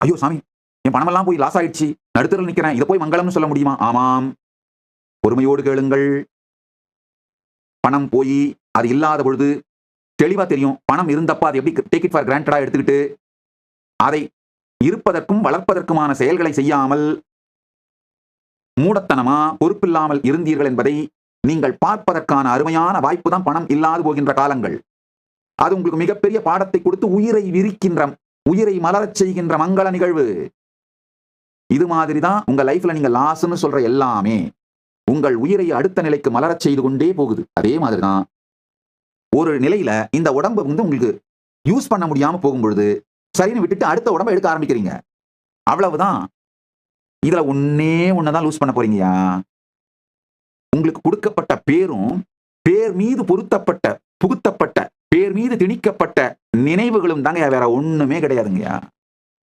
ஐயோ சாமி என் பணமெல்லாம் போய் லாஸ் ஆயிடுச்சு. நடுத்தரில் நிற்கிறேன். இதை போய் மங்களம்னு சொல்ல முடியுமா? ஆமாம். பொறுமையோடு கேளுங்கள். பணம் போய் அது இல்லாத பொழுது தெளிவா தெரியும். பணம் இருந்தப்ப அது எப்படி டேக் இட் ஃபார் கிராண்டடா எடுத்துக்கிட்டு அதை இருப்பதற்கும் வளர்ப்பதற்குமான செயல்களை செய்யாமல் மூடத்தனமா பொறுப்பில்லாமல் இருந்தீர்கள் என்பதை நீங்கள் பார்ப்பதற்கான அருமையான வாய்ப்பு தான் பணம் இல்லாது போகின்ற காலங்கள். அது உங்களுக்கு மிகப்பெரிய பாடத்தை கொடுத்து உயிரை விரிக்கின்ற உயிரை மலரச் செய்கின்ற மங்கள நிகழ்வு. இது மாதிரி தான் உங்க லைஃப்ல நீங்க லாஸ்ன்னு சொல்ற எல்லாமே உங்கள் உயிரை அடுத்த நிலைக்கு மலரச் செய்து கொண்டே போகுது. அதே மாதிரி தான் ஒரு நிலையில இந்த உடம்பு வந்து உங்களுக்கு யூஸ் பண்ண முடியாம போகும் பொழுது சரின்னு விட்டுட்டு அடுத்த உடம்ப எடுக்க ஆரம்பிக்கிறீங்க. அவ்வளவுதான். இதுல ஒன்னே ஒன்னதான் லூஸ் பண்ண போறீங்கயா உங்களுக்கு கொடுக்கப்பட்ட பேரும் பேர் மீது பொருத்தப்பட்ட புகுத்தப்பட்ட பேர் மீது திணிக்கப்பட்ட நினைவுகளும் தாங்க வேற ஒண்ணுமே கிடையாதுங்கய்யா.